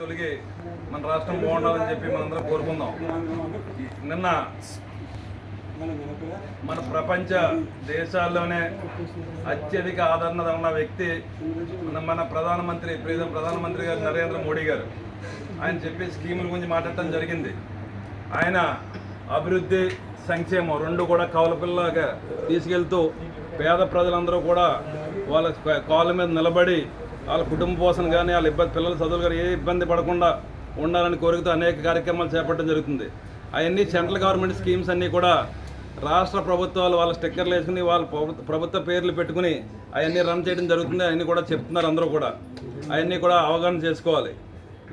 తొలగి మన రాష్ట్రం బాగుండాలని చెప్పి మనందరం కోరుకుందాం. నిన్న మన ప్రపంచ దేశాల్లోనే అత్యధిక ఆదరణ ఉన్న వ్యక్తి మన మన ప్రధానమంత్రి ప్రీతం ప్రధానమంత్రి గారు నరేంద్ర మోడీ గారు. ఆయన చెప్పే స్కీముల గురించి మాట్లాడటం జరిగింది. ఆయన అభివృద్ధి సంక్షేమం రెండు కూడా కవలపిల్లగా తీసుకెళ్తూ పేద ప్రజలందరూ కూడా వాళ్ళ కాళ్ళ మీద నిలబడి వాళ్ళ కుటుంబ పోషణ కానీ వాళ్ళ ఇబ్బంది పిల్లల చదువులు కానీ ఏ ఇబ్బంది పడకుండా ఉండాలని కోరికతో అనేక కార్యక్రమాలు చేపట్టడం జరుగుతుంది. అవన్నీ సెంట్రల్ గవర్నమెంట్ స్కీమ్స్ అన్నీ కూడా రాష్ట్ర ప్రభుత్వాలు వాళ్ళ స్టిక్కర్లు వేసుకుని వాళ్ళ ప్రభుత్వ ప్రభుత్వ పేర్లు పెట్టుకుని అవన్నీ రన్ చేయడం జరుగుతుంది. అవన్నీ కూడా చెప్తున్నారు అందరూ కూడా. అవన్నీ కూడా అవగాహన చేసుకోవాలి.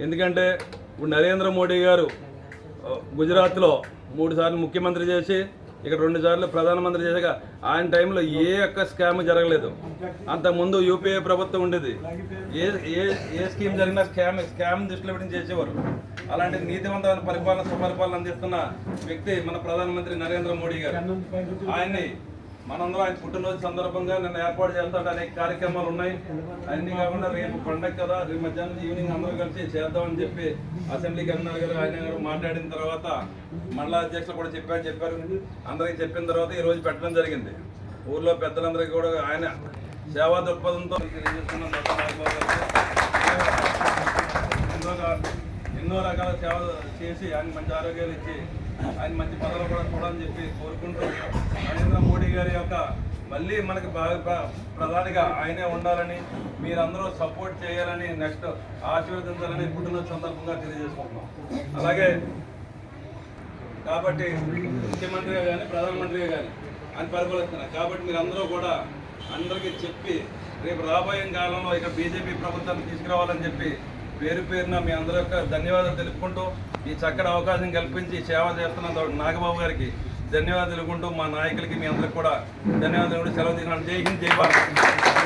ఎందుకంటే ఇప్పుడు నరేంద్ర మోడీ గారు గుజరాత్లో మూడుసార్లు ముఖ్యమంత్రి చేసి ఇక్కడ రెండు సార్లు ప్రధానమంత్రి చేశాక ఆయన టైంలో ఏ ఒక్క స్కామ్ జరగలేదు. అంతకుముందు యూపీఏ ప్రభుత్వం ఉండేది. ఏ ఏ ఏ స్కీమ్ జరిగినా స్కామ్ స్కామ్ దృష్టిలో పెట్టి చేసేవారు. అలాంటి నీతివంతమైన పరిపాలన సుపరిపాలన అందిస్తున్న వ్యక్తి మన ప్రధానమంత్రి నరేంద్ర మోడీ గారు. ఆయన్ని మనందరం ఆయన పుట్టినరోజు సందర్భంగా నిన్న ఏర్పాటు చేస్తాడు. అనేక కార్యక్రమాలు ఉన్నాయి. అన్ని కాకుండా రేపు పండగ కదా. రేపు మధ్యాహ్నం ఈవినింగ్ అందరూ కలిసి చేద్దామని చెప్పి అసెంబ్లీ కన్వీనర్ గారు ఆయన గారు మాట్లాడిన తర్వాత మండల అధ్యక్షులు కూడా చెప్పారని చెప్పారు. అందరికీ చెప్పిన తర్వాత ఈ రోజు పెట్టడం జరిగింది. ఊర్లో పెద్దలందరికీ కూడా ఆయన సేవా దృక్పథంతో ఎన్నో ఎన్నో రకాల సేవలు చేసి ఆయన మంచి ఆరోగ్యాలు ఇచ్చి ఆయన మంచి పదవులు కూడా చూడాలని చెప్పి కోరుకుంటూ నరేంద్ర మోడీ గారి యొక్క మళ్ళీ మనకి బాగా ప్ర- ప్రధానిగా ఆయనే ఉండాలని మీరందరూ సపోర్ట్ చేయాలని నెక్స్ట్ ఆశీర్వదించాలని పుట్టిన సందర్భంగా తెలియజేసుకుంటున్నాం. అలాగే కాబట్టి ముఖ్యమంత్రిగా కానీ ప్రధానమంత్రిగా కానీ అని పరిపాలిస్తున్నారు కాబట్టి మీరు అందరూ కూడా అందరికీ చెప్పి రేపు రాబోయే కాలంలో ఇక బీజేపీ ప్రభుత్వాన్ని తీసుకురావాలని చెప్పి పేరు పేరున మీ అందరి యొక్క ధన్యవాదాలు తెలుపుకుంటూ ఈ చక్కటి అవకాశం కల్పించి సేవ చేస్తున్న నాగబాబు గారికి ధన్యవాదాలు తెలుగుంటూ మా నాయకులకి మీ అందరికి కూడా ధన్యవాదాలు సెలవు తీసుకున్నాను జై హింద్ జై భారత్.